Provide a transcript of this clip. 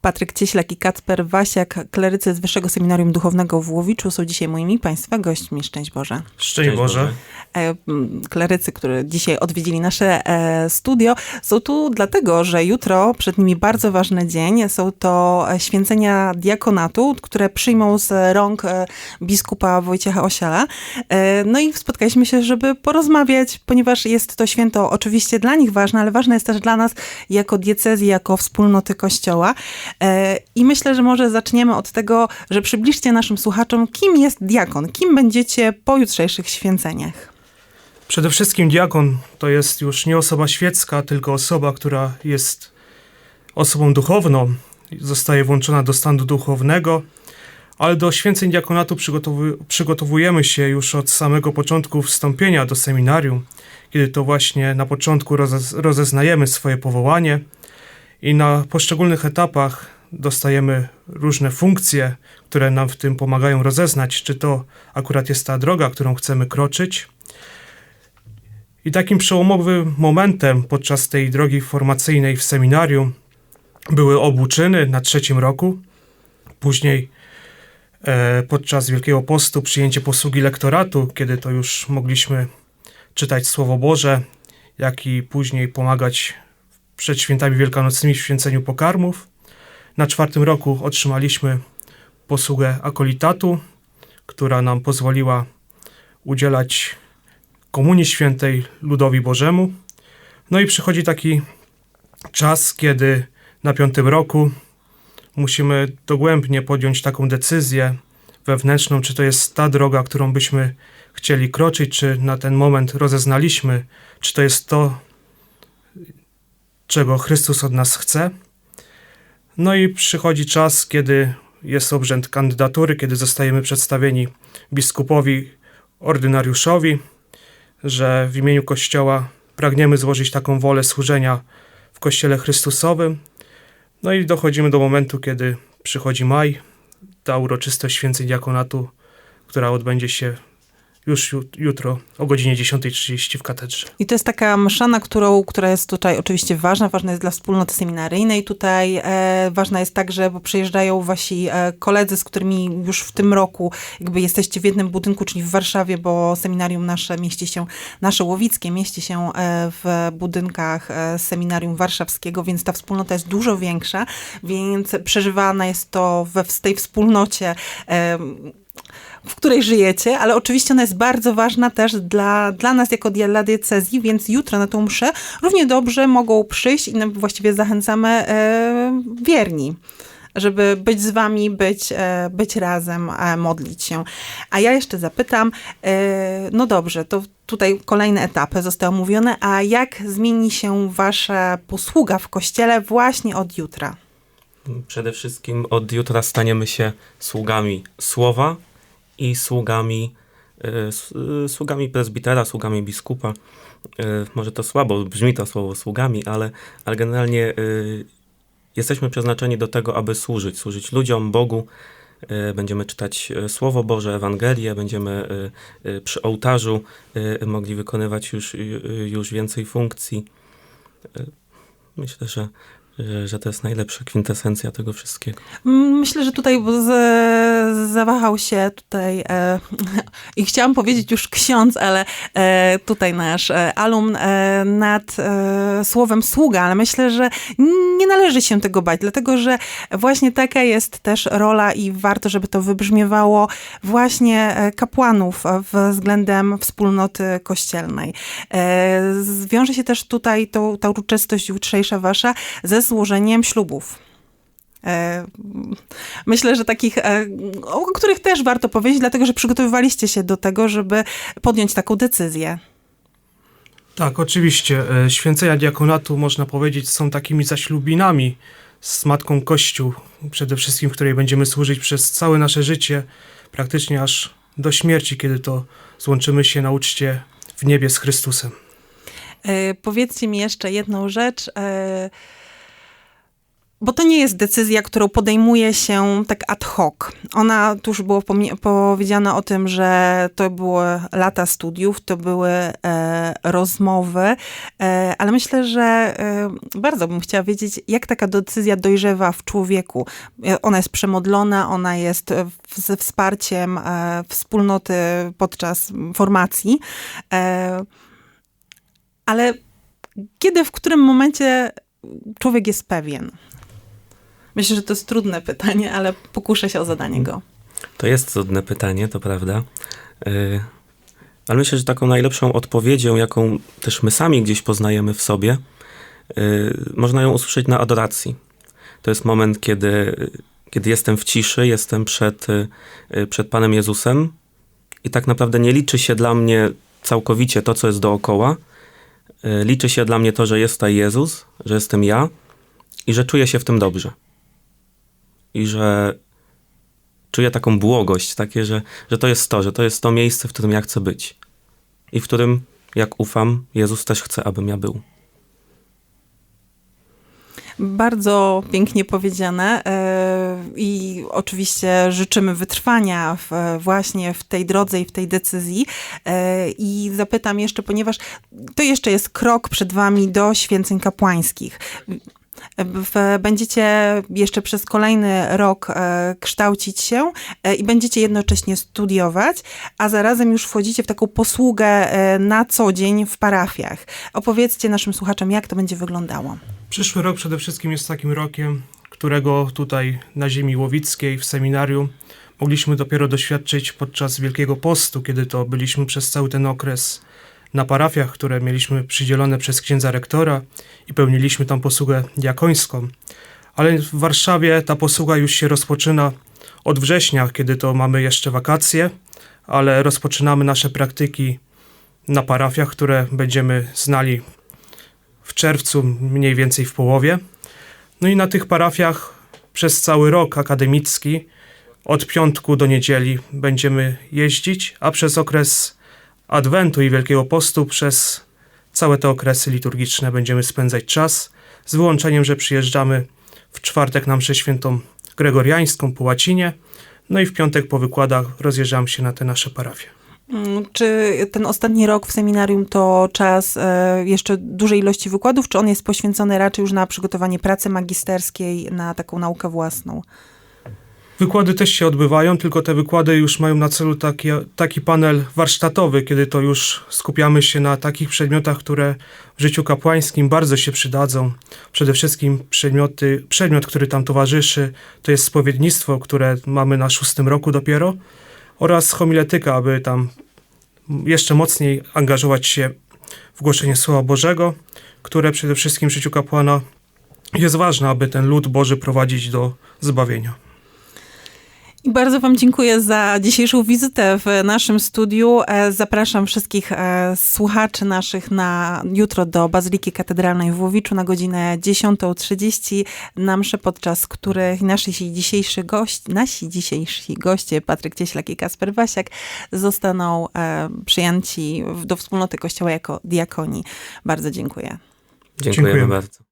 Patryk Cieślak i Kacper Wasiak, klerycy z Wyższego Seminarium Duchownego w Łowiczu są dzisiaj moimi Państwa gośćmi. Szczęść Boże. Szczęść Boże. E, Klerycy, które dzisiaj odwiedzili nasze e, studio, są tu dlatego, że jutro przed nimi bardzo ważny dzień. Są to e, święcenia diakonatu, które przyjmą z rąk biskupa Wojciecha Osiela. E, No i spotkaliśmy się, żeby porozmawiać, ponieważ jest to święto oczywiście dla nich ważne, ale ważne jest też dla nas jako diecezji, jako wspólnoty Kościoła. E, I myślę, że może zaczniemy od tego, że przybliżcie naszym słuchaczom, kim jest diakon, kim będziecie po jutrzejszych święceniach. Przede wszystkim diakon to jest już nie osoba świecka, tylko osoba, która jest osobą duchowną, zostaje włączona do stanu duchownego, ale do święceń diakonatu przygotowu- przygotowujemy się już od samego początku wstąpienia do seminarium, kiedy to właśnie na początku roze- rozeznajemy swoje powołanie i na poszczególnych etapach dostajemy różne funkcje, które nam w tym pomagają rozeznać, czy to akurat jest ta droga, którą chcemy kroczyć. I takim przełomowym momentem podczas tej drogi formacyjnej w seminarium były obuczyny na trzecim roku. Później e, podczas Wielkiego Postu przyjęcie posługi lektoratu, kiedy to już mogliśmy czytać Słowo Boże, jak i później pomagać przed świętami wielkanocnymi w święceniu pokarmów. Na czwartym roku otrzymaliśmy posługę akolitatu, która nam pozwoliła udzielać Komunii Świętej ludowi Bożemu. No i przychodzi taki czas, kiedy na piątym roku musimy dogłębnie podjąć taką decyzję wewnętrzną, czy to jest ta droga, którą byśmy chcieli kroczyć, czy na ten moment rozeznaliśmy, czy to jest to, czego Chrystus od nas chce. No i przychodzi czas, kiedy jest obrzęd kandydatury, kiedy zostajemy przedstawieni biskupowi, ordynariuszowi, że w imieniu Kościoła pragniemy złożyć taką wolę służenia w Kościele Chrystusowym. No i dochodzimy do momentu, kiedy przychodzi maj, ta uroczystość święceń diakonatu, która odbędzie się już ju- jutro o godzinie 10.30 w katedrze. I to jest taka msza, na którą, która jest tutaj oczywiście ważna, ważna jest dla wspólnoty seminaryjnej. Tutaj e, ważna jest także, bo przyjeżdżają wasi e, koledzy, z którymi już w tym roku jakby jesteście w jednym budynku, czyli w Warszawie, bo seminarium nasze mieści się, nasze łowickie mieści się e, w budynkach e, seminarium warszawskiego, więc ta wspólnota jest dużo większa, więc przeżywana jest to we, w tej wspólnocie e, w której żyjecie, ale oczywiście ona jest bardzo ważna też dla, dla nas jako dla diecezji, więc jutro na tą mszę równie dobrze mogą przyjść i właściwie zachęcamy e, wierni żeby być z wami, być, e, być razem, e, modlić się. A ja jeszcze zapytam, e, no dobrze, to tutaj kolejne etapy zostały omówione, a jak zmieni się wasza posługa w kościele właśnie od jutra? Przede wszystkim od jutra staniemy się sługami słowa i sługami, s- y, sługami prezbitera, sługami biskupa. Y, może to słabo brzmi to słowo sługami, ale, ale generalnie jesteśmy przeznaczeni do tego, aby służyć, służyć ludziom, Bogu. Będziemy czytać Słowo Boże, Ewangelię, będziemy przy ołtarzu mogli wykonywać już, już więcej funkcji. Myślę, że, że- to jest najlepsza kwintesencja tego wszystkiego. Myślę, że tutaj z, zawahał się tutaj e, i chciałam powiedzieć już ksiądz, ale e, tutaj nasz e, alumn e, nad e, słowem sługa, ale myślę, że nie należy się tego bać, dlatego że właśnie taka jest też rola i warto, żeby to wybrzmiewało właśnie e, kapłanów względem wspólnoty kościelnej. E, Zwiąże się też tutaj to, ta uroczystość jutrzejsza wasza ze złożeniem ślubów. E, Myślę, że takich, e, o których też warto powiedzieć, dlatego że przygotowywaliście się do tego, żeby podjąć taką decyzję. Tak, oczywiście. E, Święcenia diakonatu, można powiedzieć, są takimi zaślubinami z Matką Kościół, przede wszystkim, której będziemy służyć przez całe nasze życie, praktycznie aż do śmierci, kiedy to złączymy się na uczcie w niebie z Chrystusem. E, Powiedzcie mi jeszcze jedną rzecz. Bo to nie jest decyzja, którą podejmuje się tak ad hoc. Ona, tu już było powiedziane o tym, że to były lata studiów, to były e, rozmowy, e, ale myślę, że e, bardzo bym chciała wiedzieć, jak taka decyzja dojrzewa w człowieku. E, Ona jest przemodlona, ona jest w- ze wsparciem e, wspólnoty podczas formacji, e, ale kiedy, w którym momencie człowiek jest pewien? Myślę, że to jest trudne pytanie, ale pokuszę się o zadanie go. To jest trudne pytanie, to prawda. Yy, ale myślę, że taką najlepszą odpowiedzią, jaką też my sami gdzieś poznajemy w sobie, yy, można ją usłyszeć na adoracji. To jest moment, kiedy, kiedy jestem w ciszy, jestem przed, yy, przed Panem Jezusem i tak naprawdę nie liczy się dla mnie całkowicie to, co jest dookoła. Liczy się dla mnie to, że jest tutaj Jezus, że jestem ja i że czuję się w tym dobrze. I że czuję taką błogość, takie, że, że to jest to, że to jest to miejsce, w którym ja chcę być. I w którym, jak ufam, Jezus też chce, abym ja był. Bardzo pięknie powiedziane e, i oczywiście życzymy wytrwania w, właśnie w tej drodze i w tej decyzji. E, I zapytam jeszcze, ponieważ to jeszcze jest krok przed wami do święceń kapłańskich. Będziecie jeszcze przez kolejny rok e, kształcić się e, i będziecie jednocześnie studiować, a zarazem już wchodzicie w taką posługę e, na co dzień w parafiach. Opowiedzcie naszym słuchaczom, jak to będzie wyglądało. Przyszły rok przede wszystkim jest takim rokiem, którego tutaj na ziemi łowickiej w seminarium mogliśmy dopiero doświadczyć podczas Wielkiego Postu, kiedy to byliśmy przez cały ten okres na parafiach, które mieliśmy przydzielone przez księdza rektora i pełniliśmy tam posługę diakońską. Ale w Warszawie ta posługa już się rozpoczyna od września, kiedy to mamy jeszcze wakacje, ale rozpoczynamy nasze praktyki na parafiach, które będziemy znali w czerwcu, mniej więcej w połowie. No i na tych parafiach przez cały rok akademicki, od piątku do niedzieli będziemy jeździć, a przez okres Adwentu i Wielkiego Postu, przez całe te okresy liturgiczne będziemy spędzać czas, z wyłączeniem, że przyjeżdżamy w czwartek na mszę świętą gregoriańską po łacinie, no i w piątek po wykładach rozjeżdżamy się na te nasze parafie. Mm, Czy ten ostatni rok w seminarium to czas e, jeszcze dużej ilości wykładów, czy on jest poświęcony raczej już na przygotowanie pracy magisterskiej, na taką naukę własną? Wykłady też się odbywają, tylko te wykłady już mają na celu taki, taki panel warsztatowy, kiedy to już skupiamy się na takich przedmiotach, które w życiu kapłańskim bardzo się przydadzą. Przede wszystkim przedmioty, przedmiot, który tam towarzyszy, to jest spowiednictwo, które mamy na szóstym roku dopiero, oraz homiletyka, aby tam jeszcze mocniej angażować się w głoszenie Słowa Bożego, które przede wszystkim w życiu kapłana jest ważne, aby ten lud Boży prowadzić do zbawienia. Bardzo Wam dziękuję za dzisiejszą wizytę w naszym studiu. E, Zapraszam wszystkich e, słuchaczy naszych na jutro do Bazyliki Katedralnej w Łowiczu na godzinę 10.30 na mszę, podczas których nasi dzisiejsi goście, nasi dzisiejsi goście, Patryk Cieślak i Kasper Wasiak, zostaną e, przyjęci do wspólnoty Kościoła jako diakoni. Bardzo dziękuję. Dziękujemy Dziękujemy. bardzo.